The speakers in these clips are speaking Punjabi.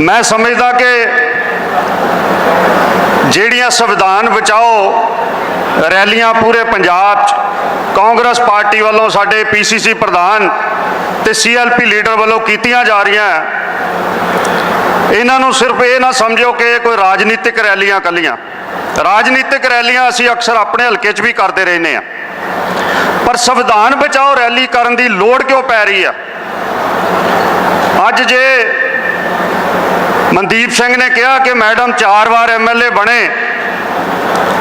ਮੈਂ ਸਮਝਦਾ ਕਿ ਜਿਹੜੀਆਂ ਸੰਵਿਧਾਨ ਬਚਾਓ, ਰੈਲੀਆਂ ਪੂਰੇ ਪੰਜਾਬ 'ਚ, ਕਾਂਗਰਸ ਪਾਰਟੀ ਵੱਲੋਂ ਸਾਡੇ ਪੀਸੀਸੀ ਪ੍ਰਧਾਨ ਤੇ ਸੀਐਲਪੀ ਲੀਡਰ ਵੱਲੋਂ ਕੀਤੀਆਂ ਜਾ ਰਹੀਆਂ, ਇਹਨਾਂ ਨੂੰ ਸਿਰਫ ਇਹ ਨਾ ਸਮਝੋ ਕਿ ਕੋਈ ਰਾਜਨੀਤਿਕ ਰੈਲੀਆਂ ਕੱਲੀਆਂ। ਰਾਜਨੀਤਿਕ ਰੈਲੀਆਂ ਅਸੀਂ ਅਕਸਰ ਆਪਣੇ ਹਲਕੇ 'ਚ ਵੀ ਕਰਦੇ ਰਹਿੰਦੇ ਆ ਪਰ ਸੰਵਿਧਾਨ ਬਚਾਓ ਰੈਲੀ ਕਰਨ ਦੀ ਲੋੜ ਕਿਉਂ ਪੈ ਰਹੀ ਆ? ਅੱਜ ਜੇ ਮਨਦੀਪ ਸਿੰਘ ਨੇ ਕਿਹਾ ਕਿ ਮੈਡਮ ਚਾਰ ਵਾਰ ਐਮਐਲਏ ਬਣੇ।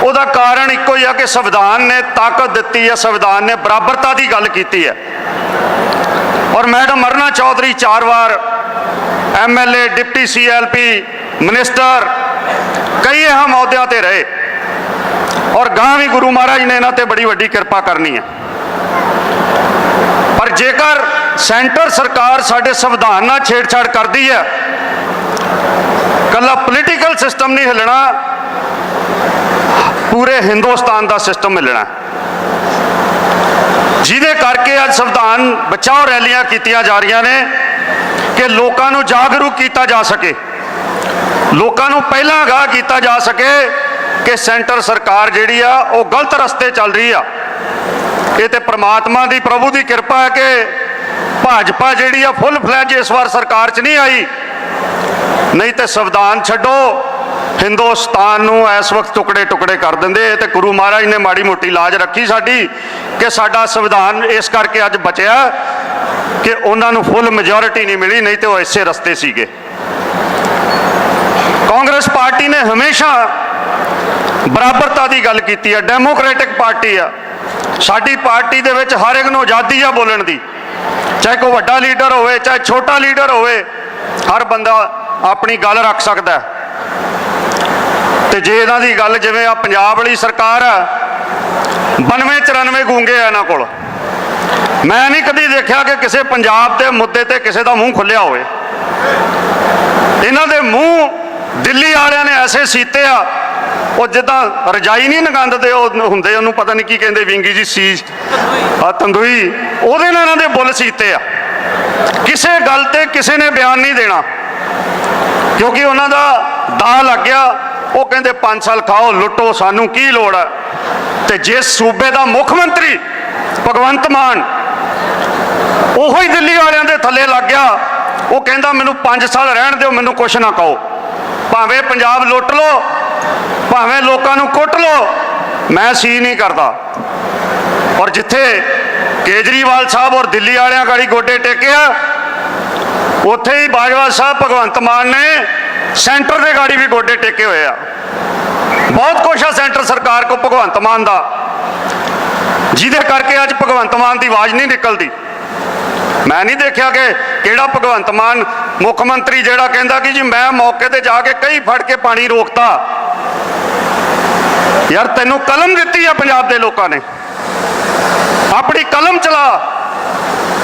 ਉਹਦਾ ਕਾਰਨ ਇੱਕੋ ਹੀ ਆ ਕਿ ਸੰਵਿਧਾਨ ਨੇ ਤਾਕਤ ਦਿੱਤੀ ਹੈ ਸੰਵਿਧਾਨ ਨੇ ਬਰਾਬਰਤਾ ਦੀ ਗੱਲ ਕੀਤੀ ਹੈ ਔਰ ਮੈਡਮ ਅਰਨਾ ਚੌਧਰੀ ਚਾਰ ਵਾਰ ਐਮਐਲਏ ਡਿਪਟੀ ਸੀਐਲਪੀ ਮਿਨਿਸਟਰ, ਕਈ ਅਹਿਮ ਅਹੁਦਿਆਂ ਤੇ ਰਹੇ। ਔਰ ਗਾਂ ਵੀ ਗੁਰੂ ਮਹਾਰਾਜ ਨੇ ਇਹਨਾਂ ਤੇ ਬੜੀ ਵੱਡੀ ਕਿਰਪਾ ਕਰਨੀ ਹੈ ਪਰ ਜੇਕਰ ਸੈਂਟਰ ਸਰਕਾਰ ਸਾਡੇ ਸੰਵਿਧਾਨ ਨਾਲ ਛੇੜਛਾੜ ਕਰਦੀ ਹੈ ਕੱਲਾ ਪੋਲੀਟੀਕਲ ਸਿਸਟਮ ਨਹੀਂ ਹਿੱਲਣਾ, ਪੂਰੇ ਹਿੰਦੁਸਤਾਨ ਦਾ ਸਿਸਟਮ ਹਿੱਲਣਾ। ਜਿਹਦੇ ਕਰਕੇ ਅੱਜ ਸੰਵਿਧਾਨ ਬਚਾਓ ਰੈਲੀਆਂ ਕੀਤੀਆਂ ਜਾ ਰਹੀਆਂ ਨੇ ਕਿ ਲੋਕਾਂ ਨੂੰ ਜਾਗਰੂਕ ਕੀਤਾ ਜਾ ਸਕੇ। ਲੋਕਾਂ ਨੂੰ ਪਹਿਲਾਂ ਅਗਾਹ ਕੀਤਾ ਜਾ ਸਕੇ ਕਿ ਸੈਂਟਰ ਸਰਕਾਰ ਜਿਹੜੀ ਆ, ਉਹ ਗਲਤ ਰਸਤੇ ਚੱਲ ਰਹੀ ਆ। ਇਹ ਤੇ ਪ੍ਰਮਾਤਮਾ ਦੀ, ਪ੍ਰਭੂ ਦੀ ਕਿਰਪਾ ਹੈ ਕਿ ਭਾਜਪਾ ਜਿਹੜੀ ਆ ਫੁੱਲ ਫਲੈਜ ਇਸ ਵਾਰ ਸਰਕਾਰ 'ਚ ਨਹੀਂ ਆਈ। ਨਹੀਂ ਤੇ ਸੰਵਿਧਾਨ ਛੱਡੋ। ਹਿੰਦੁਸਤਾਨ ਨੂੰ ਇਸ ਵਕਤ ਟੁਕੜੇ ਟੁਕੜੇ ਕਰ ਦਿੰਦੇ। ਤੇ ਗੁਰੂ ਮਹਾਰਾਜ ਨੇ ਮਾੜੀ ਮੋਟੀ ਲਾਜ ਰੱਖੀ ਸਾਡੀ ਕਿ ਸਾਡਾ ਸੰਵਿਧਾਨ ਇਸ ਕਰਕੇ ਅੱਜ ਬਚਿਆ ਕਿ ਉਹਨਾਂ ਨੂੰ ਫੁੱਲ ਮੈਜੋਰਿਟੀ ਨਹੀਂ ਮਿਲੀ, ਨਹੀਂ ਤੇ ਉਹ ਇਸੇ ਰਸਤੇ ਸੀਗੇ। ਕਾਂਗਰਸ ਪਾਰਟੀ ਨੇ ਹਮੇਸ਼ਾ ਬਰਾਬਰਤਾ ਦੀ ਗੱਲ ਕੀਤੀ ਹੈ ਡੈਮੋਕ੍ਰੈਟਿਕ ਪਾਰਟੀ ਆ। ਸਾਡੀ ਪਾਰਟੀ ਦੇ ਵਿੱਚ ਹਰ ਇੱਕ ਨੂੰ ਆਜ਼ਾਦੀ ਆ ਬੋਲਣ ਦੀ। ਚਾਹੇ ਕੋਈ ਵੱਡਾ ਲੀਡਰ ਹੋਵੇ, ਚਾਹੇ ਛੋਟਾ ਲੀਡਰ ਹੋਵੇ, ਹਰ ਬੰਦਾ ਆਪਣੀ ਗੱਲ ਰੱਖ ਸਕਦਾ ਹੈ। ਤੇ ਜੇ ਇਹਨਾਂ ਦੀ ਗੱਲ ਜਿਵੇਂ ਆ ਪੰਜਾਬ ਵਾਲੀ ਸਰਕਾਰ ਆ 92 94 ਗੂੰਗੇ ਆ ਇਹਨਾਂ ਕੋਲ। ਮੈਂ ਨਹੀਂ ਕਦੀ ਦੇਖਿਆ ਕਿ ਕਿਸੇ ਪੰਜਾਬ ਦੇ ਮੁੱਦੇ ਤੇ ਕਿਸੇ ਦਾ ਮੂੰਹ ਖੁੱਲਿਆ ਹੋਵੇ। ਇਹਨਾਂ ਦੇ ਮੂੰਹ ਦਿੱਲੀ ਵਾਲਿਆਂ ਨੇ ਐਸੇ ਸੀਤੇ ਆ, ਉਹ ਜਿੱਦਾਂ ਰਜਾਈ ਨਹੀਂ ਨਗੰਦਦੇ ਉਹ ਹੁੰਦੇ, ਉਹਨੂੰ ਪਤਾ ਨਹੀਂ ਕੀ ਕਹਿੰਦੇ, ਵਿੰਗੀ ਜੀ, ਸੀ, ਆ, ਤੰਦੂਈ, ਉਹਦੇ ਨਾਲ ਇਹਨਾਂ ਦੇ ਬੁੱਲ ਸੀਤੇ ਆ। ਕਿਸੇ ਗੱਲ ਤੇ ਕਿਸੇ ਨੇ ਬਿਆਨ ਨਹੀਂ ਦੇਣਾ। ਕਿਉਂਕਿ ਉਹਨਾਂ ਦਾ ਦਾ ਲੱਗ ਗਿਆ। ਉਹ ਕਹਿੰਦੇ 5 ਸਾਲ ਖਾਓ, ਲੁੱਟੋ, ਸਾਨੂੰ ਕੀ ਲੋੜ ਹੈ ਤੇ ਜਿਸ ਸੂਬੇ ਦਾ ਮੁੱਖ ਮੰਤਰੀ ਭਗਵੰਤ ਮਾਨ ਉਹੋ ਹੀ ਦਿੱਲੀ ਵਾਲਿਆਂ ਦੇ ਥੱਲੇ ਲੱਗ ਗਿਆ, ਉਹ ਕਹਿੰਦਾ, ਮੈਨੂੰ 5 ਸਾਲ ਰਹਿਣ ਦਿਓ, ਮੈਨੂੰ ਕੁਛ ਨਾ ਕਹੋ। ਭਾਵੇਂ ਪੰਜਾਬ ਲੁੱਟ ਲਓ, ਭਾਵੇਂ ਲੋਕਾਂ ਨੂੰ ਕੁੱਟ ਲਓ, ਮੈਂ ਸੀ ਨਹੀਂ ਕਰਦਾ। ਔਰ ਜਿੱਥੇ ਕੇਜਰੀਵਾਲ ਸਾਹਿਬ ਔਰ ਦਿੱਲੀ ਵਾਲਿਆਂ ਗਾੜੀ ਗੋਡੇ ਟੇਕਿਆ ਉੱਥੇ ਹੀ ਬਾਜਵਾ ਸਾਹਿਬ ਭਗਵੰਤ ਮਾਨ ਨੇ ਸੈਂਟਰ ਦੇ ਗਾੜੀ ਵੀ ਗੋਡੇ ਟੇਕੇ ਹੋਏ ਆ। ਬਹੁਤ ਕੁਛ ਆ ਸੈਂਟਰ ਸਰਕਾਰ ਕੋ ਭਗਵੰਤ ਮਾਨ ਦਾ। ਜਿਹਦੇ ਕਰਕੇ ਅੱਜ ਭਗਵੰਤ ਮਾਨ ਦੀ ਆਵਾਜ਼ ਨਹੀਂ ਨਿਕਲਦੀ। ਮੈਂ ਨਹੀਂ ਦੇਖਿਆ ਕਿ ਕਿਹੜਾ ਭਗਵੰਤ ਮਾਨ ਮੁੱਖ ਮੰਤਰੀ ਜਿਹੜਾ ਕਹਿੰਦਾ ਕਿ ਜੀ ਮੈਂ ਮੌਕੇ ਤੇ ਜਾ ਕੇ ਕਈ ਫੜ ਕੇ ਪਾਣੀ ਰੋਕਤਾ। ਯਾਰ ਤੈਨੂੰ ਕਲਮ ਦਿੱਤੀ ਆ ਪੰਜਾਬ ਦੇ ਲੋਕਾਂ ਨੇ। ਆਪਣੀ ਕਲਮ ਚਲਾ।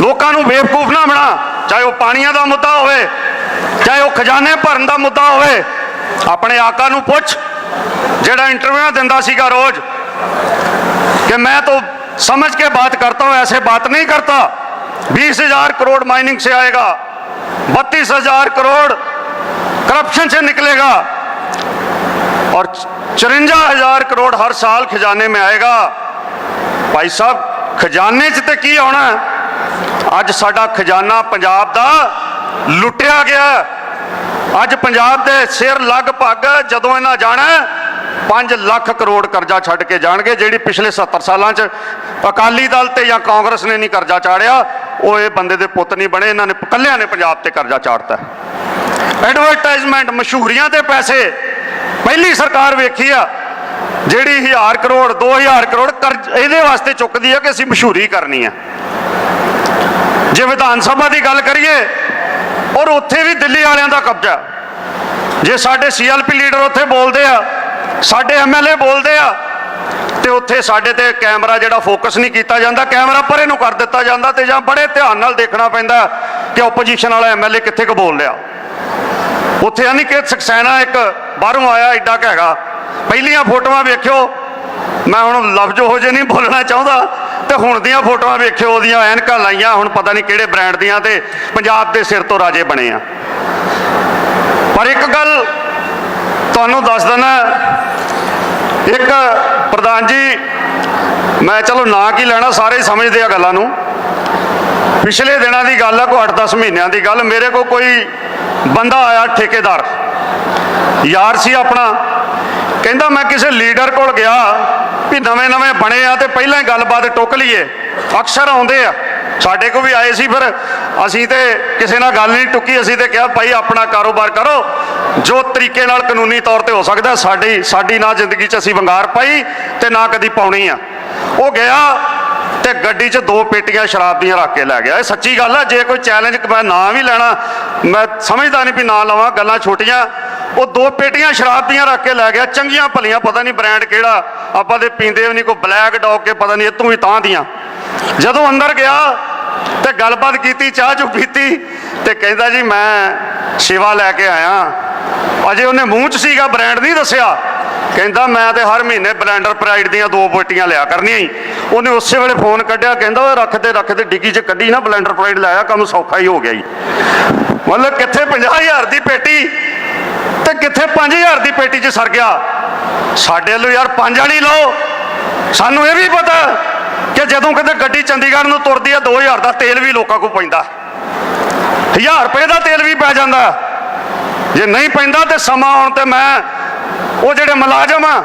ਲੋਕਾਂ ਨੂੰ ਬੇਵਕੂਫ ਨਾ ਬਣਾ ਚਾਹੇ ਉਹ ਪਾਣੀਆਂ ਦਾ ਮੁੱਦਾ ਹੋਵੇ ਚਾਹੇ ਉਹ ਖਜ਼ਾਨੇ ਭਰਨ ਦਾ ਮੁੱਦਾ ਹੋਵੇ ਆਪਣੇ ਆਕਾ ਨੂੰ ਪੁੱਛ ਜਿਹੜਾ ਇੰਟਰਵਿਊ ਦਿੰਦਾ ਸੀਗਾ ਰੋਜ਼ कि मैं तो समझ के बात करता हूं ऐसे बात नहीं करता बीस हजार करोड़ माइनिंग से आएगा बत्तीस हजार करोड़ करप्शन से निकलेगा और चुरंजा हजार करोड़ हर साल खजाने में आएगा ਭਾਈ ਸਾਹਿਬ ਖਜ਼ਾਨੇ 'ਚ ਤੇ ਕੀ ਆਉਣਾ ਹੈ? ਅੱਜ ਸਾਡਾ ਖਜ਼ਾਨਾ ਪੰਜਾਬ ਦਾ ਲੁੱਟਿਆ ਗਿਆ। ਅੱਜ ਪੰਜਾਬ ਦੇ ਸਿਰ ਲਗਭਗ ਜਦੋਂ ਇਹਨਾਂ ਜਾਣਾ 5 ਲੱਖ ਕਰੋੜ ਕਰਜ਼ਾ ਛੱਡ ਕੇ ਜਾਣਗੇ, ਜਿਹੜੀ ਪਿਛਲੇ 70 ਸਾਲਾਂ 'ਚ ਅਕਾਲੀ ਦਲ ਤੇ ਜਾਂ ਕਾਂਗਰਸ ਨੇ ਨਹੀਂ ਕਰਜ਼ਾ ਚਾੜਿਆ, ਉਹ ਇਹ ਬੰਦੇ ਦੇ ਪੁੱਤ ਨਹੀਂ ਬਣੇ, ਇਹਨਾਂ ਨੇ ਇਕੱਲਿਆਂ ਨੇ ਪੰਜਾਬ ਤੇ ਕਰਜ਼ਾ ਚਾੜਤਾ। ਐਡਵਰਟਾਈਜ਼ਮੈਂਟ ਮਸ਼ਹੂਰੀਆਂ ਤੇ ਪੈਸੇ, ਪਹਿਲੀ ਸਰਕਾਰ ਵੇਖੀ ਆ, ਜਿਹੜੀ 1000 ਕਰੋੜ 2000 ਕਰੋੜ ਕਰਜ਼ ਇਹਦੇ ਵਾਸਤੇ ਚੁੱਕਦੀ ਆ ਕਿ ਅਸੀਂ ਮਸ਼ਹੂਰੀ ਕਰਨੀ ਆ। ਜੇ ਵਿਧਾਨ ਸਭਾ ਦੀ ਗੱਲ ਕਰੀਏ, ਔਰ ਉੱਥੇ ਵੀ ਦਿੱਲੀ ਵਾਲਿਆਂ ਦਾ ਕਬਜ਼ਾ। ਜੇ ਸਾਡੇ ਸੀਐਲਪੀ ਲੀਡਰ ਉੱਥੇ ਬੋਲਦੇ ਆ, ਸਾਡੇ ਐਮਐਲਏ ਬੋਲਦੇ ਆ, ਤੇ ਉੱਥੇ ਸਾਡੇ ਤੇ ਕੈਮਰਾ ਜਿਹੜਾ ਫੋਕਸ ਨਹੀਂ ਕੀਤਾ ਜਾਂਦਾ, ਕੈਮਰਾ ਪਰੇ ਨੂੰ ਕਰ ਦਿੱਤਾ ਜਾਂਦਾ ਤੇ ਜਾਂ ਬੜੇ ਧਿਆਨ ਨਾਲ ਦੇਖਣਾ ਪੈਂਦਾ ਕਿ ਆਪੋਜੀਸ਼ਨ ਵਾਲਾ ਐਮਐਲਏ ਕਿੱਥੇ ਕੁ ਬੋਲ ਰਿਹਾ। ਉੱਥੇ ਅਨਿਕੇਤ ਸਕਸੈਨਾ ਇੱਕ ਬਾਹਰੋਂ ਆਇਆ ਐਡਾ ਕੁ ਹੈਗਾ। ਪਹਿਲੀਆਂ ਫੋਟੋਆਂ ਵੇਖਿਓ, ਮੈਂ ਹੁਣ ਲਫ਼ਜ਼ ਉਹ ਜੇ ਨਹੀਂ ਬੋਲਣਾ ਚਾਹੁੰਦਾ। ਤੇ ਹੁਣ ਦੀਆਂ ਫੋਟੋਆਂ ਵੇਖਿਓ, ਉਹਦੀਆਂ ਐਨਕਾਂ ਲਾਈਆਂ, ਹੁਣ ਪਤਾ ਨਹੀਂ ਕਿਹੜੇ ਬ੍ਰਾਂਡ ਦੀਆਂ ਤੇ ਪੰਜਾਬ ਦੇ ਸਿਰ ਤੋਂ ਰਾਜੇ ਬਣੇ ਆ। ਪਰ ਇੱਕ ਗੱਲ ਤੁਹਾਨੂੰ ਦੱਸ ਦਿੰਦਾ, ਇੱਕ ਪ੍ਰਧਾਨ ਜੀ, ਮੈਂ ਚਲੋ ਨਾਂ ਕੀ ਲੈਣਾ, ਸਾਰੇ ਸਮਝਦੇ ਆ ਗੱਲਾਂ ਨੂੰ। ਪਿਛਲੇ ਦਿਨਾਂ ਦੀ ਗੱਲ ਆ, ਕੋਈ 8-10 ਮਹੀਨਿਆਂ ਦੀ ਗੱਲ, ਮੇਰੇ ਕੋਲ ਕੋਈ ਬੰਦਾ ਆਇਆ ਠੇਕੇਦਾਰ। ਯਾਰ ਸੀ ਆਪਣਾ, ਕਹਿੰਦਾ ਮੈਂ ਕਿਸੇ ਲੀਡਰ ਕੋਲ ਗਿਆ ਵੀ ਨਵੇਂ ਨਵੇਂ ਬਣੇ ਆ ਤੇ ਪਹਿਲਾਂ ਹੀ ਗੱਲਬਾਤ ਟੁੱਕ ਲਈਏ। ਅਕਸਰ ਆਉਂਦੇ ਆ। ਸਾਡੇ ਕੋਲ ਵੀ ਆਏ ਸੀ ਫਿਰ। ਅਸੀਂ ਤੇ ਕਿਸੇ ਨਾਲ ਗੱਲ ਨਹੀਂ ਟੁੱਕੀ। ਅਸੀਂ ਤੇ ਕਿਹਾ, ਭਾਈ, ਆਪਣਾ ਕਾਰੋਬਾਰ ਕਰੋ। ਜੋ ਤਰੀਕੇ ਨਾਲ ਕਾਨੂੰਨੀ ਤੌਰ ਤੇ ਹੋ ਸਕਦਾ, ਸਾਡੀ ਸਾਡੀ ਨਾ ਜ਼ਿੰਦਗੀ 'ਚ ਅਸੀਂ ਵੰਗਾਰ ਪਾਈ ਤੇ ਨਾ ਕਦੀ ਪਾਉਣੀ ਆ। ਉਹ ਗਿਆ ਤੇ ਗੱਡੀ 'ਚ ਦੋ ਪੇਟੀਆਂ ਸ਼ਰਾਬ ਦੀਆਂ ਰੱਖ ਕੇ ਲੈ ਗਿਆ। ਇਹ ਸੱਚੀ ਗੱਲ ਆ, ਜੇ ਕੋਈ ਚੈਲੰਜ ਮੈਂ ਨਾਂ ਵੀ ਲੈਣਾ, ਮੈਂ ਸਮਝਦਾ ਨਹੀਂ ਵੀ ਨਾਂ ਲਵਾਂ। ਗੱਲਾਂ ਛੋਟੀਆਂ ਉਹ ਦੋ ਪੇਟੀਆਂ ਸ਼ਰਾਬ ਦੀਆਂ ਰੱਖ ਕੇ ਲੈ ਗਿਆ, ਚੰਗੀਆਂ ਭਲੀਆਂ, ਪਤਾ ਨਹੀਂ ਬ੍ਰਾਂਡ ਕਿਹੜਾ, ਆਪਾਂ ਤੇ ਪੀਂਦੇ ਵੀ ਨਹੀਂ, ਕੋਈ ਬਲੈਕ ਡੌਗ ਕੇ ਪਤਾ ਨਹੀਂ ਇਤੋਂ ਵੀ ਤਾਂ ਦੀਆਂ। ਜਦੋਂ ਅੰਦਰ ਗਿਆ ਤੇ ਗੱਲਬਾਤ ਕੀਤੀ, ਚਾਹ ਚੁ ਪੀਤੀ ਤੇ ਕਹਿੰਦਾ ਜੀ, ਮੈਂ ਸੇਵਾ ਲੈ ਕੇ ਆਇਆ। ਅਜੇ ਉਹਨੇ ਮੂੰਹ 'ਚ ਸੀਗਾ ਬ੍ਰਾਂਡ ਨਹੀਂ ਦੱਸਿਆ। ਕਹਿੰਦਾ, ਮੈਂ ਤੇ ਹਰ ਮਹੀਨੇ ਬਲੈਂਡਰ ਪ੍ਰਾਈਡ ਦੀਆਂ ਦੋ ਬੋਟੀਆਂ ਲਿਆ ਕਰਨੀਆਂ ਹੀ ਉਹਨੇ ਉਸੇ ਵੇਲੇ ਫੋਨ ਕੱਢਿਆ, ਕਹਿੰਦਾ, ਓਏ ਰੱਖਦੇ ਰੱਖਦੇ ਡਿੱਗੀ 'ਚ ਕੱਢੀ ਨਾ ਬਲੈਂਡਰ ਪ੍ਰਾਈਡ ਲਾਇਆ, ਕੰਮ ਸੌਖਾ ਹੀ ਹੋ ਗਿਆ ਜੀ ਮਤਲਬ ਕਿੱਥੇ 50000 ਦੀ ਪੇਟੀ ਤੇ ਕਿੱਥੇ 5000 ਦੀ ਪੇਟੀ 'ਚ ਸਰ ਗਿਆ? ਸਾਡੇ ਵੱਲੋਂ ਯਾਰ ਪੰਜ ਵਾਲੀ ਲਓ। ਸਾਨੂੰ ਇਹ ਵੀ ਪਤਾ ਕਿ ਜਦੋਂ ਕਿਤੇ ਗੱਡੀ ਚੰਡੀਗੜ੍ਹ ਨੂੰ ਤੁਰਦੀ ਆ 2000 ਦਾ ਤੇਲ ਵੀ ਲੋਕਾਂ ਕੋਲ ਪੈਂਦਾ। 1000 ਰੁਪਏ ਦਾ ਤੇਲ ਵੀ ਪੈ ਜਾਂਦਾ। ਜੇ ਨਹੀਂ ਪੈਂਦਾ ਤੇ ਸਮਾਂ ਆਉਣ ਤੇ ਮੈਂ ਉਹ ਜਿਹੜੇ ਮੁਲਾਜ਼ਮ ਆ,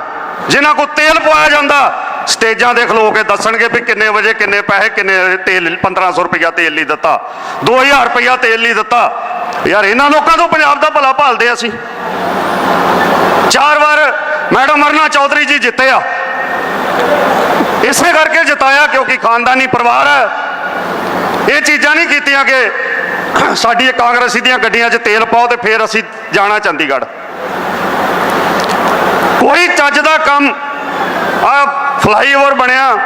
ਜਿਨ੍ਹਾਂ ਕੋਲ ਤੇਲ ਪਵਾਇਆ ਜਾਂਦਾ, ਸਟੇਜਾਂ ਦੇ ਖਲੋ ਕੇ ਦੱਸਣਗੇ ਵੀ ਕਿੰਨੇ ਵਜੇ ਕਿੰਨੇ ਪੈਸੇ, ਕਿੰਨੇ ਤੇਲ 1500 ਰੁਪਇਆ ਤੇਲ ਲਈ ਦਿੱਤਾ। 2000 ਰੁਪਇਆ ਤੇਲ ਲਈ ਦਿੱਤਾ। ਯਾਰ ਇਹਨਾਂ ਲੋਕਾਂ ਤੋਂ ਪੰਜਾਬ ਦਾ ਭਲਾ ਭਾਲਦੇ ਅਸੀਂ। ਚਾਰ ਵਾਰ ਮੈਡਮ ਅਰਨਾ ਚੌਧਰੀ ਜੀ ਜਿੱਤੇ ਆ। ਇਸੇ ਕਰਕੇ ਜਿਤਾਇਆ ਕਿਉਂਕਿ ਖਾਨਦਾਨੀ ਪਰਿਵਾਰ ਹੈ। ਇਹ ਚੀਜ਼ਾਂ ਨਹੀਂ ਕੀਤੀਆਂ ਕਿ ਸਾਡੀ ਕਾਂਗਰਸੀ ਦੀਆਂ ਗੱਡੀਆਂ 'ਚ ਤੇਲ ਪਾਓ ਤੇ ਫਿਰ ਅਸੀਂ ਜਾਣਾ ਚੰਡੀਗੜ੍ਹ। ਕੋਈ ਚੱਜ ਦਾ ਕੰਮ ਆ ਫਲਾਈਓਵਰ ਬਣਿਆ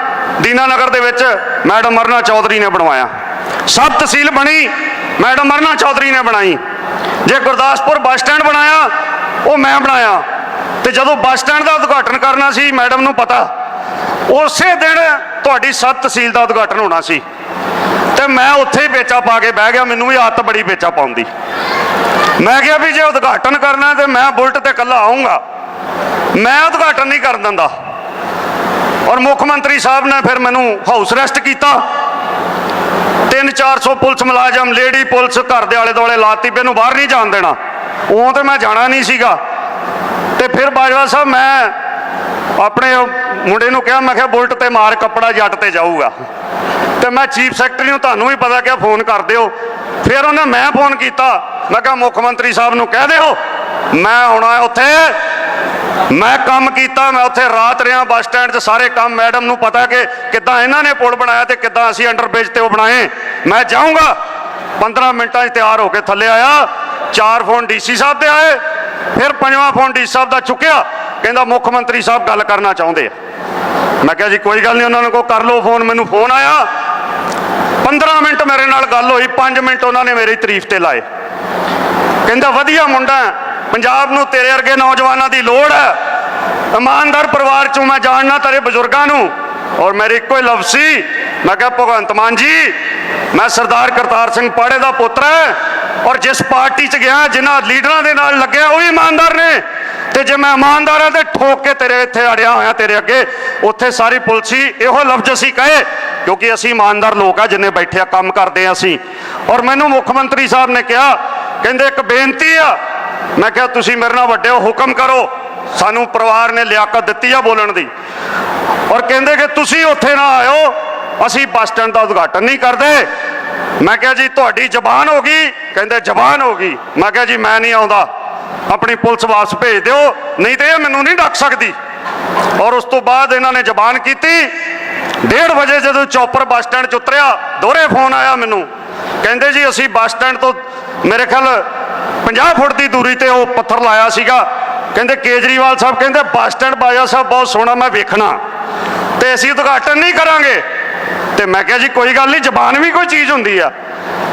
ਦੀਨਾਨਗਰ ਦੇ ਵਿੱਚ ਮੈਡਮ ਅਰਨਾ ਚੌਧਰੀ ਨੇ ਬਣਵਾਇਆ। ਸਭ ਤਹਿਸੀਲ ਬਣੀ, ਮੈਡਮ ਅਰਨਾ ਚੌਧਰੀ ਨੇ ਬਣਾਈ। ਜੇ ਗੁਰਦਾਸਪੁਰ ਬੱਸ ਸਟੈਂਡ ਬਣਾਇਆ, ਉਹ ਮੈਂ ਬਣਾਇਆ। ਤੇ ਜਦੋਂ ਬੱਸ ਸਟੈਂਡ ਦਾ ਉਦਘਾਟਨ ਕਰਨਾ ਸੀ, ਮੈਡਮ ਨੂੰ ਪਤਾ, ਉਸੇ ਦਿਨ ਤੁਹਾਡੀ ਸਬ ਤਹਿਸੀਲ ਦਾ ਉਦਘਾਟਨ ਹੋਣਾ ਸੀ। ਤੇ ਮੈਂ ਉੱਥੇ ਹੀ ਵੇਚਾ ਪਾ ਕੇ ਬਹਿ ਗਿਆ, ਮੈਨੂੰ ਵੀ ਆਦਤ ਬੜੀ ਵੇਚਾ ਪਾਉਂਦੀ ਮੈਂ ਕਿਹਾ ਵੀ ਜੇ ਉਦਘਾਟਨ ਕਰਨਾ ਤੇ ਮੈਂ ਬੁਲਟ ਤੇ ਇਕੱਲਾ ਆਉਂਗਾ ਮੈਂ ਉਦਘਾਟਨ ਨਹੀਂ ਕਰਨ ਦਿੰਦਾ। ਔਰ ਮੁੱਖ ਮੰਤਰੀ ਸਾਹਿਬ ਨੇ ਫਿਰ ਮੈਨੂੰ ਹਾਊਸ ਅਰੈਸਟ ਕੀਤਾ। 3-400 ਪੁਲਿਸ ਮੁਲਾਜ਼ਮ, ਲੇਡੀ ਪੁਲਿਸ, ਘਰ ਦੇ ਆਲੇ ਦੁਆਲੇ ਲਾਤੀ ਵੀ ਇਹਨੂੰ ਬਾਹਰ ਨਹੀਂ ਜਾਣ ਦੇਣਾ। ਉਹ ਤੇ ਮੈਂ ਜਾਣਾ ਨਹੀਂ ਸੀਗਾ। ਤੇ ਫਿਰ ਬਾਜਵਾ ਸਾਹਿਬ ਮੈਂ ਆਪਣੇ ਮੁੰਡੇ ਨੂੰ ਕਿਹਾ, ਮੈਂ ਕਿਹਾ ਬੁਲਟ ਤੇ ਮਾਰ, ਕੱਪੜਾ ਜੱਟ ਤੇ ਜਾਊਗਾ। ਤੇ ਮੈਂ ਚੀਫ ਸੈਕਟਰੀ ਨੂੰ ਤੁਹਾਨੂੰ ਵੀ ਪਤਾ ਕਿਹਾ ਫੋਨ ਕਰ ਦਿਓ। ਫਿਰ ਉਹਨੇ ਮੈਂ ਫੋਨ ਕੀਤਾ। ਮੈਂ ਕਿਹਾ ਮੁੱਖ ਮੰਤਰੀ ਸਾਹਿਬ ਨੂੰ ਕਹਿ ਦਿਓ, ਮੈਂ ਆਉਣਾ ਉੱਥੇ। ਮੈਂ ਕੰਮ ਕੀਤਾ, ਮੈਂ ਉੱਥੇ ਰਾਤ ਰਿਆਂ ਬੱਸ ਸਟੈਂਡ 'ਚ, ਸਾਰੇ ਕੰਮ ਮੈਡਮ ਨੂੰ ਪਤਾ ਕਿ ਕਿੱਦਾਂ ਇਹਨਾਂ ਨੇ ਪੁਲ ਬਣਾਇਆ ਤੇ ਕਿੱਦਾਂ ਅਸੀਂ ਅੰਡਰਬ੍ਰਿਜ ਤੇ ਉਹ ਬਣਾਏ। ਮੈਂ ਜਾਊਂਗਾ। 15 ਮਿੰਟਾਂ 'ਚ ਤਿਆਰ ਹੋ ਕੇ ਥੱਲੇ ਆਇਆ। ਚਾਰ ਫੋਨ ਡੀਸੀ ਸਾਹਿਬ ਦੇ ਆਏ। ਫਿਰ ਪੰਜਵਾਂ ਫੋਨ ਡੀਸੀ ਸਾਹਿਬ ਦਾ ਚੁੱਕਿਆ। ਕਹਿੰਦਾ ਮੁੱਖ ਮੰਤਰੀ ਸਾਹਿਬ ਗੱਲ ਕਰਨਾ ਚਾਹੁੰਦੇ ਆ। ਮੈਂ ਕਿਹਾ ਜੀ, ਕੋਈ ਗੱਲ ਨਹੀਂ, ਉਹਨਾਂ ਨੂੰ ਕੋ ਕਰ ਲਓ ਫੋਨ, ਮੈਨੂੰ ਫੋਨ ਆਇਆ। 15 ਮਿੰਟ ਮੇਰੇ ਨਾਲ ਗੱਲ ਹੋਈ 5 ਮਿੰਟ ਉਹਨਾਂ ਨੇ ਮੇਰੀ ਤਾਰੀਫ ਤੇ ਲਾਏ। ਕਹਿੰਦਾ, ਵਧੀਆ ਮੁੰਡਾ ਪੰਜਾਬ ਨੂੰ ਤੇਰੇ ਵਰਗੇ ਨੌਜਵਾਨਾਂ ਦੀ ਲੋੜ ਹੈ। ਇਮਾਨਦਾਰ ਪਰਿਵਾਰ ਚੋਂ ਮੈਂ ਜਾਣਨਾ ਤੇਰੇ ਬਜ਼ੁਰਗਾਂ ਨੂੰ। ਔਰ ਮੇਰੇ ਇੱਕੋ ਹੀ ਲਫ਼ਜ਼ ਸੀ। ਮੈਂ ਕਿਹਾ, ਭਗਵੰਤ ਮਾਨ ਜੀ, ਮੈਂ ਸਰਦਾਰ ਕਰਤਾਰ ਸਿੰਘ ਪਾੜੇ ਦਾ ਪੁੱਤਰ ਹੈ ਔਰ ਜਿਸ ਪਾਰਟੀ 'ਚ ਗਿਆ, ਜਿਨ੍ਹਾਂ ਲੀਡਰਾਂ ਦੇ ਨਾਲ ਲੱਗਿਆ, ਉਹ ਵੀ ਇਮਾਨਦਾਰ ਨੇ। ਤੇ ਜੇ ਮੈਂ ਇਮਾਨਦਾਰ ਹਾਂ, ਤੇ ਠੋਕ ਕੇ ਤੇਰੇ ਇੱਥੇ ਅੜਿਆ ਹੋਇਆ, ਤੇਰੇ ਅੱਗੇ, ਉੱਥੇ ਸਾਰੀ ਪੁਲਿਸੀ ਇਹੋ ਲਫ਼ਜ਼ ਅਸੀਂ ਕਹੇ, ਕਿਉਂਕਿ ਅਸੀਂ ਇਮਾਨਦਾਰ ਲੋਕ ਆ, ਜਿੰਨੇ ਬੈਠੇ ਆ, ਕੰਮ ਕਰਦੇ ਆ ਅਸੀਂ। ਔਰ ਮੈਨੂੰ ਮੁੱਖ ਮੰਤਰੀ ਸਾਹਿਬ ਨੇ ਕਿਹਾ, ਕਹਿੰਦੇ, ਇੱਕ ਬੇਨਤੀ ਆ ਮੈਂ ਕਿਹਾ, ਤੁਸੀਂ ਮੇਰੇ ਨਾਲ ਵੱਡੇ ਹੋ, ਹੁਕਮ ਕਰੋ। ਸਾਨੂੰ ਪਰਿਵਾਰ ਨੇ ਲਿਆਕਤ ਦਿੱਤੀ ਆ ਬੋਲਣ ਦੀ। ਔਰ ਕਹਿੰਦੇ ਕਿ ਤੁਸੀਂ ਉੱਥੇ ਨਾ ਆਇਓ, ਅਸੀਂ ਬੱਸ ਸਟੈਂਡ ਦਾ ਉਦਘਾਟਨ ਨਹੀਂ ਕਰਦੇ। ਮੈਂ ਕਿਹਾ, ਜੀ, ਤੁਹਾਡੀ ਜ਼ਬਾਨ ਹੋ ਗਈ? ਕਹਿੰਦੇ, ਜ਼ਬਾਨ ਹੋ ਗਈ। ਮੈਂ ਕਿਹਾ, ਜੀ, ਮੈਂ ਨਹੀਂ ਆਉਂਦਾ। ਆਪਣੀ ਪੁਲਿਸ ਵਾਪਸ ਭੇਜ ਦਿਓ, ਨਹੀਂ ਤੇ ਇਹ ਮੈਨੂੰ ਨਹੀਂ ਡੱਕ ਸਕਦੀ। ਔਰ ਉਸ ਤੋਂ ਬਾਅਦ ਇਹਨਾਂ ਨੇ ਜ਼ਬਾਨ ਕੀਤੀ। 1:30 ਵਜੇ ਜਦੋਂ ਚੌਪਰ ਬੱਸ ਸਟੈਂਡ 'ਚ ਉਤਰਿਆ, ਦੋਹਰੇ ਫੋਨ ਆਇਆ ਮੈਨੂੰ। ਕਹਿੰਦੇ, ਜੀ, ਅਸੀਂ ਬੱਸ ਸਟੈਂਡ ਤੋਂ, ਮੇਰੇ ਖਿਆਲ 50 ਫੁੱਟ ਦੀ ਦੂਰੀ ਤੇ ਉਹ ਪੱਥਰ ਲਾਇਆ ਸੀਗਾ। ਕਹਿੰਦੇ ਕੇਜਰੀਵਾਲ ਸਾਹਿਬ ਕਹਿੰਦੇ ਬੱਸ ਸਟੈਂਡ ਬਾਜਾ ਸਾਹਿਬ ਬਹੁਤ ਸੋਹਣਾ ਮੈਂ ਵੇਖਣਾ। ਤੇ ਅਸੀਂ ਉਦਘਾਟਨ ਨਹੀਂ ਕਰਾਂਗੇ। ਤੇ ਮੈਂ ਕਿਹਾ ਜੀ ਕੋਈ ਗੱਲ ਨਹੀਂ ਜ਼ਬਾਨ ਵੀ ਕੋਈ ਚੀਜ਼ ਹੁੰਦੀ ਆ।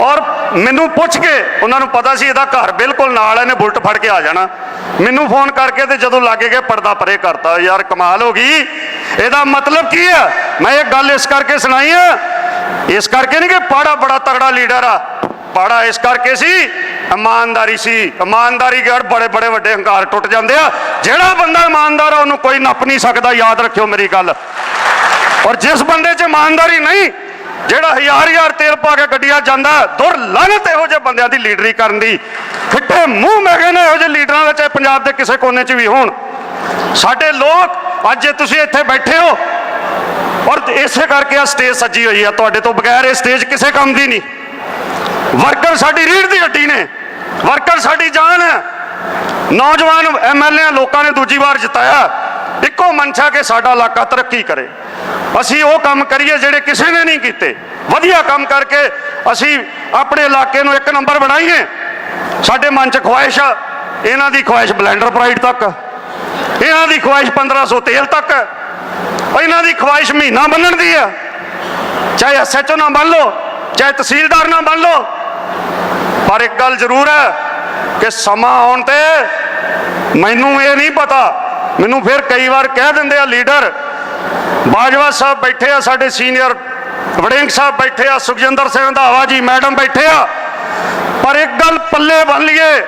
ਔਰ ਮੈਨੂੰ ਪੁੱਛ ਕੇ ਉਹਨਾਂ ਨੂੰ ਪਤਾ ਸੀ ਇਹਦਾ ਘਰ ਬਿਲਕੁਲ ਨਾਲ ਹੈ, ਇਹਨੇ ਬੁਲਟ ਫੜ ਕੇ ਆ ਜਾਣਾ। ਮੈਨੂੰ ਫੋਨ ਕਰਕੇ ਤੇ ਜਦੋਂ ਲਾਗੇ ਗਏ ਪਰਦਾ ਪਰੇ ਕਰਤਾ ਯਾਰ ਕਮਾਲ ਹੋ ਗਈ। ਇਹਦਾ ਮਤਲਬ ਕੀ ਹੈ ਮੈਂ ਇਹ ਗੱਲ ਇਸ ਕਰਕੇ ਸੁਣਾਈ ਆ ਇਸ ਕਰਕੇ ਨਹੀਂ ਕਿ ਪਾੜਾ ਬੜਾ ਤਗੜਾ ਲੀਡਰ ਆ। ਪਾੜਾ ਇਸ ਕਰਕੇ ਸੀ ਇਮਾਨਦਾਰੀ ਸੀ। ਇਮਾਨਦਾਰੀ ਗੜ ਬੜੇ ਬੜੇ ਵੱਡੇ ਹੰਕਾਰ ਟੁੱਟ ਜਾਂਦੇ ਆ। ਜਿਹੜਾ ਬੰਦਾ ਇਮਾਨਦਾਰ ਆ, ਉਹਨੂੰ ਕੋਈ ਨੱਪ ਨਹੀਂ ਸਕਦਾ। ਯਾਦ ਰੱਖਿਓ ਮੇਰੀ ਗੱਲ। ਔਰ ਜਿਸ ਬੰਦੇ 'ਚ ਇਮਾਨਦਾਰੀ ਨਹੀਂ, ਜਿਹੜਾ ਹਜ਼ਾਰ ਹਜ਼ਾਰ ਤੇਲ ਪਾ ਕੇ ਗੱਡੀਆਂ ਜਾਂਦਾ ਦੁਰ ਲਾਨਤ ਇਹੋ ਜਿਹੇ ਬੰਦਿਆਂ ਦੀ ਲੀਡਰੀ ਕਰਨ ਦੀ। ਫਿੱਟੇ ਮੂੰਹ ਮੈਗੇ ਨੇ ਇਹੋ ਜਿਹੇ ਲੀਡਰਾਂ ਦਾ ਚਾਹੇ ਪੰਜਾਬ ਦੇ ਕਿਸੇ ਕੋਨੇ 'ਚ ਵੀ ਹੋਣ। ਸਾਡੇ ਲੋਕ ਅੱਜ ਜੇ ਤੁਸੀਂ ਇੱਥੇ ਬੈਠੇ ਹੋ, ਔਰ ਇਸੇ ਕਰਕੇ ਆ ਸਟੇਜ ਸੱਜੀ ਹੋਈ ਆ। ਤੁਹਾਡੇ ਤੋਂ ਬਗੈਰ ਇਹ ਸਟੇਜ ਕਿਸੇ ਕੰਮ ਦੀ ਨਹੀਂ। ਵਰਕਰ ਸਾਡੀ ਰੀੜ ਦੀ ਹੱਡੀ ਨੇ। ਵਰਕਰ ਸਾਡੀ ਜਾਨ। ਹੈ ਨੌਜਵਾਨ ਐਮਐਲਏ ਲੋਕਾਂ ਨੇ ਦੂਜੀ ਵਾਰ ਜਿਤਾਇਆ। ਇੱਕੋ ਮਨਸ਼ਾ ਕਿ ਸਾਡਾ ਇਲਾਕਾ ਤਰੱਕੀ ਕਰੇ। ਅਸੀਂ ਉਹ ਕੰਮ ਕਰੀਏ ਜਿਹੜੇ ਕਿਸੇ ਨੇ ਨਹੀਂ ਕੀਤੇ। ਵਧੀਆ ਕੰਮ ਕਰਕੇ ਅਸੀਂ ਆਪਣੇ ਇਲਾਕੇ ਨੂੰ ਇੱਕ ਨੰਬਰ ਬਣਾਈਏ। ਸਾਡੇ ਮਨ 'ਚ ਖੁਆਇਸ਼ ਆ, ਇਹਨਾਂ ਦੀ ਖੁਆਇਸ਼ ਬਲੈਂਡਰ ਪ੍ਰਾਈਡ ਤੱਕ। ਇਹਨਾਂ ਦੀ ਖੁਆਇਸ਼ 1500 ਤੇਲ ਤੱਕ। ਇਹਨਾਂ ਦੀ ਖੁਆਇਸ਼ ਮਹੀਨਾ ਬੰਨਣ ਦੀ ਆ। ਚਾਹੇ ਐਸਐਚਓ ਨਾ ਬਣ ਲਓ, ਚਾਹੇ ਤਹਿਸੀਲਦਾਰ ਨਾ ਬਣ ਲਓ ਪਰ ਇੱਕ ਗੱਲ ਜ਼ਰੂਰ ਹੈ ਕਿ ਸਮਾਂ ਆਉਣ ਤੇ ਮੈਨੂੰ ਇਹ ਨਹੀਂ ਪਤਾ, ਮੈਨੂੰ ਫਿਰ ਕਈ ਵਾਰ ਕਹਿ ਦਿੰਦੇ ਆ ਲੀਡਰ, ਬਾਜਵਾ ਸਾਹਿਬ ਬੈਠੇ ਆ, ਸਾਡੇ ਸੀਨੀਅਰ ਵੜਿੰਗ ਸਾਹਿਬ ਬੈਠੇ ਆ, ਸੁਖਜਿੰਦਰ ਸਿੰਘ ਰੰਧਾਵਾ ਜੀ, ਮੈਡਮ ਬੈਠੇ ਆ, ਪਰ ਇੱਕ ਗੱਲ ਪੱਲੇ ਬੰਨ ਲਈਏ,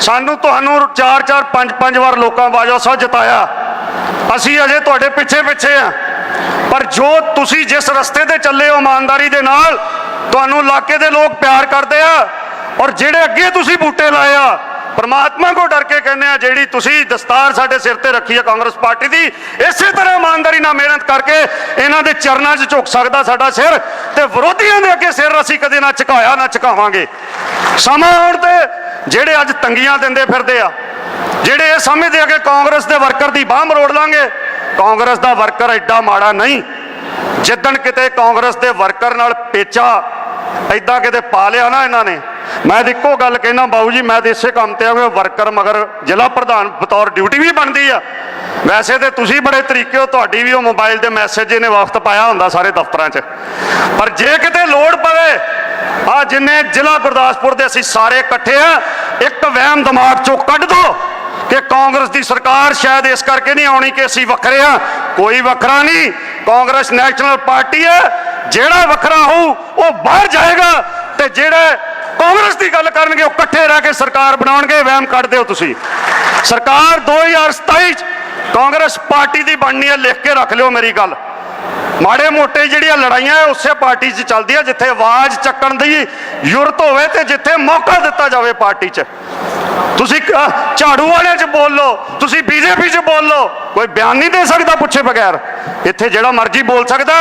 ਸਾਨੂੰ ਤੁਹਾਨੂੰ 4-4 5-5 ਵਾਰ ਲੋਕਾਂ ਬਾਜਵਾ ਸਾਹਿਬ ਜਿਤਾਇਆ। ਅਸੀਂ ਅਜੇ ਤੁਹਾਡੇ ਪਿੱਛੇ ਪਿੱਛੇ ਆ। ਪਰ ਜੋ ਤੁਸੀਂ ਜਿਸ ਰਸਤੇ ਤੇ ਚੱਲੇ ਹੋ, ਇਮਾਨਦਾਰੀ ਦੇ ਨਾਲ, ਤੁਹਾਨੂੰ ਇਲਾਕੇ ਦੇ ਲੋਕ ਪਿਆਰ ਕਰਦੇ ਆ ਔਰ ਜਿਹੜੇ ਅੱਗੇ ਤੁਸੀਂ ਬੂਟੇ ਲਾਏ ਆ, ਪਰਮਾਤਮਾ ਕੋ ਡਰ ਕੇ ਕਹਿੰਦੇ ਆ, ਜਿਹੜੀ ਤੁਸੀਂ ਦਸਤਾਰ ਸਾਡੇ ਸਿਰ ਤੇ ਰੱਖੀ ਹੈ ਕਾਂਗਰਸ ਪਾਰਟੀ ਦੀ, ਇਸੇ ਤਰ੍ਹਾਂ ਇਮਾਨਦਾਰੀ ਨਾਲ ਮਿਹਨਤ ਕਰਕੇ ਇਹਨਾਂ ਦੇ ਚਰਨਾਂ 'ਚ ਝੁਕ ਸਕਦਾ ਸਾਡਾ ਸਿਰ ਤੇ ਵਿਰੋਧੀਆਂ ਦੇ ਅੱਗੇ ਸਿਰ ਅਸੀਂ ਕਦੇ ਨਾ ਝੁਕਾਇਆ, ਨਾ ਝੁਕਾਵਾਂਗੇ। ਸਮਾਂ ਆਉਣ ਤੇ ਜਿਹੜੇ ਅੱਜ ਤੰਗੀਆਂ ਦਿੰਦੇ ਫਿਰਦੇ ਆ, ਜਿਹੜੇ ਇਹ ਸਮਝਦੇ ਆ ਕਿ ਕਾਂਗਰਸ ਦੇ ਵਰਕਰ ਦੀ ਬਾਹ ਮਰੋੜ ਲਾਂਗੇ, ਕਾਂਗਰਸ ਦਾ ਵਰਕਰ ਐਡਾ ਮਾੜਾ ਨਹੀਂ। ਜਿੱਦਣ ਕਿਤੇ ਕਾਂਗਰਸ ਦੇ ਵਰਕਰ ਨਾਲ ਪੇਚਾ ਐਦਾਂ ਕਿਤੇ ਪਾ ਲਿਆ ਨਾ ਇਹਨਾਂ ਨੇ। ਮੈਂ ਤਾਂ ਇੱਕੋ ਗੱਲ ਕਹਿਣਾ ਬਾਊ ਜੀ, ਮੈਂ ਤਾਂ ਇਸੇ ਕੰਮ ਤੇ ਆ ਵਰਕਰ ਮਗਰ ਜ਼ਿਲ੍ਹਾ ਪ੍ਰਧਾਨ ਬਤੌਰ ਡਿਊਟੀ ਵੀ ਬਣਦੀ ਆ। ਵੈਸੇ ਤੇ ਤੁਸੀਂ ਬੜੇ ਤਰੀਕੇ ਹੋ ਤੁਹਾਡੀ ਵੀ ਉਹ ਮੋਬਾਈਲ ਤੇ ਮੈਸੇਜ ਇਹਨੇ ਵਕਤ ਪਾਇਆ ਹੁੰਦਾ ਸਾਰੇ ਦਫ਼ਤਰਾਂ 'ਚ। ਪਰ ਜੇ ਕਿਤੇ ਲੋੜ ਪਵੇ ਆ ਜਿੰਨੇ ਜ਼ਿਲ੍ਹਾ ਗੁਰਦਾਸਪੁਰ ਦੇ ਅਸੀਂ ਸਾਰੇ ਇਕੱਠੇ ਆ, ਇੱਕ ਵਹਿਮ ਦਿਮਾਗ 'ਚੋਂ ਕੱਢ ਦੋ ਕਿ ਕਾਂਗਰਸ ਦੀ ਸਰਕਾਰ ਸ਼ਾਇਦ ਇਸ ਕਰਕੇ ਨਹੀਂ ਆਉਣੀ ਕਿ ਅਸੀਂ ਵੱਖਰੇ ਆ। ਕੋਈ ਵੱਖਰਾ ਨਹੀਂ, ਕਾਂਗਰਸ ਨੈਸ਼ਨਲ ਪਾਰਟੀ ਹੈ ਜਿਹੜਾ ਵੱਖਰਾ ਹੋਊ ਉਹ ਬਾਹਰ ਜਾਏਗਾ ਤੇ ਜਿਹੜੇ ਕਾਂਗਰਸ ਦੀ ਗੱਲ ਕਰਨਗੇ, ਉਹ ਇਕੱਠੇ ਰਹਿ ਕੇ ਸਰਕਾਰ ਬਣਾਉਣਗੇ, ਵਹਿਮ ਕੱਢ ਦਿਓ ਤੁਸੀਂ। ਸਰਕਾਰ 2027 ਚ ਕਾਂਗਰਸ ਪਾਰਟੀ ਦੀ ਬਣਨੀ ਹੈ, ਲਿਖ ਕੇ ਰੱਖ ਲਿਓ ਮੇਰੀ ਗੱਲ। ਮਾੜੇ ਮੋਟੇ ਜਿਹੜੀਆਂ ਲੜਾਈਆਂ ਉਸੇ ਪਾਰਟੀ 'ਚ ਚੱਲਦੀਆਂ, ਜਿੱਥੇ ਆਵਾਜ਼ ਚੱਕਣ ਦੀ ਯੁਰਤ ਹੋਵੇ ਤੇ ਜਿੱਥੇ ਮੌਕਾ ਦਿੱਤਾ ਜਾਵੇ ਪਾਰਟੀ 'ਚ। ਤੁਸੀਂ ਝਾੜੂ ਵਾਲਿਆਂ 'ਚ ਬੋਲ ਲਓ, ਤੁਸੀਂ ਬੀਜੇਪੀ 'ਚ ਬੋਲ ਲਓ, ਕੋਈ ਬਿਆਨ ਨਹੀਂ ਦੇ ਸਕਦਾ ਪੁੱਛੇ ਬਗੈਰ। ਇੱਥੇ ਜਿਹੜਾ ਮਰਜ਼ੀ ਬੋਲ ਸਕਦਾ,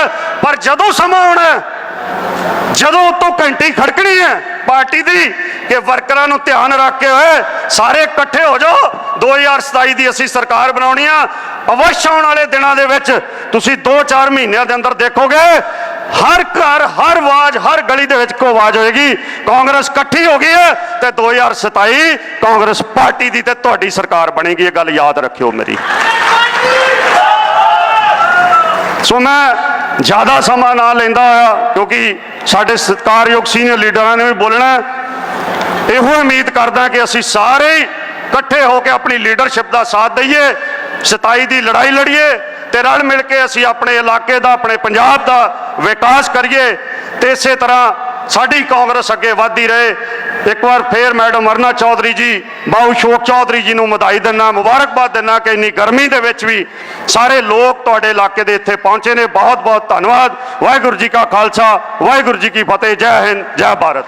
ਪਰ ਜਦੋਂ ਸਮਾਂ ਆਉਣਾ ਜਦੋਂ ਉਤੋਂ ਘੰਟੀ ਖੜਕਣੀ ਹੈ, ਪਾਰਟੀ ਦੀ ਕਿ ਵਰਕਰਾਂ ਨੂੰ ਧਿਆਨ ਰੱਖ ਕੇ ਹੋਏ, ਸਾਰੇ ਇਕੱਠੇ ਹੋ ਜਾਓ। 2027 ਦੀ ਅਸੀਂ ਸਰਕਾਰ ਬਣਾਉਣੀ ਆ। ਅਵਸ਼ ਆਉਣ ਵਾਲੇ ਦਿਨਾਂ ਦੇ ਵਿੱਚ ਤੁਸੀਂ 2-4 ਮਹੀਨਿਆਂ ਦੇ ਅੰਦਰ ਦੇਖੋਗੇ, ਹਰ ਘਰ, ਹਰ ਆਵਾਜ਼, ਹਰ ਗਲੀ ਦੇ ਵਿੱਚ ਕੋ ਆਵਾਜ਼ ਹੋਏਗੀ। ਕਾਂਗਰਸ ਇਕੱਠੀ ਹੋ ਗਈ ਹੈ ਤੇ 2027 ਕਾਂਗਰਸ ਪਾਰਟੀ ਦੀ ਤੇ ਤੁਹਾਡੀ ਸਰਕਾਰ ਬਣੇਗੀ। ਇਹ ਗੱਲ ਯਾਦ ਰੱਖਿਓ ਮੇਰੀ। ਸੋ ਮੈਂ ਜ਼ਿਆਦਾ ਸਮਾਂ ਨਾ ਲੈਂਦਾ ਹੋਇਆ, ਕਿਉਂਕਿ ਸਾਡੇ ਸਤਿਕਾਰਯੋਗ ਸੀਨੀਅਰ ਲੀਡਰਾਂ ਨੇ ਵੀ ਬੋਲਣਾ ਇਹੋ ਉਮੀਦ ਕਰਦਾ ਕਿ ਅਸੀਂ ਸਾਰੇ ਹੀ ਇਕੱਠੇ ਹੋ ਕੇ ਆਪਣੀ ਲੀਡਰਸ਼ਿਪ ਦਾ ਸਾਥ ਦਈਏ 27 ਦੀ ਲੜਾਈ ਲੜੀਏ ਤੇ ਰਲ ਮਿਲ ਕੇ ਅਸੀਂ ਆਪਣੇ ਇਲਾਕੇ ਦਾ, ਆਪਣੇ ਪੰਜਾਬ ਦਾ ਵਿਕਾਸ ਕਰੀਏ ਤੇ ਇਸੇ ਤਰ੍ਹਾਂ ਸਾਡੀ ਕਾਂਗਰਸ ਅੱਗੇ ਵਧਦੀ ਰਹੇ। ਇੱਕ ਵਾਰ ਫੇਰ ਮੈਡਮ ਅਰਨਾ ਚੌਧਰੀ ਜੀ, ਬਾਊ ਸ਼ੋਕ ਚੌਧਰੀ ਜੀ ਨੂੰ ਵਧਾਈ ਦਿੰਨਾ, ਮੁਬਾਰਕਬਾਦ ਦਿੰਨਾ ਕਿ ਇੰਨੀ ਗਰਮੀ ਦੇ ਵਿੱਚ ਵੀ ਸਾਰੇ ਲੋਕ ਤੁਹਾਡੇ ਇਲਾਕੇ ਦੇ ਇੱਥੇ ਪਹੁੰਚੇ ਨੇ। ਬਹੁਤ ਬਹੁਤ ਧੰਨਵਾਦ। ਵਾਹਿਗੁਰੂ ਜੀ ਕਾ ਖਾਲਸਾ, ਵਾਹਿਗੁਰੂ ਜੀ ਕੀ ਫਤਿਹ। ਜੈ ਹਿੰਦ, ਜੈ ਭਾਰਤ।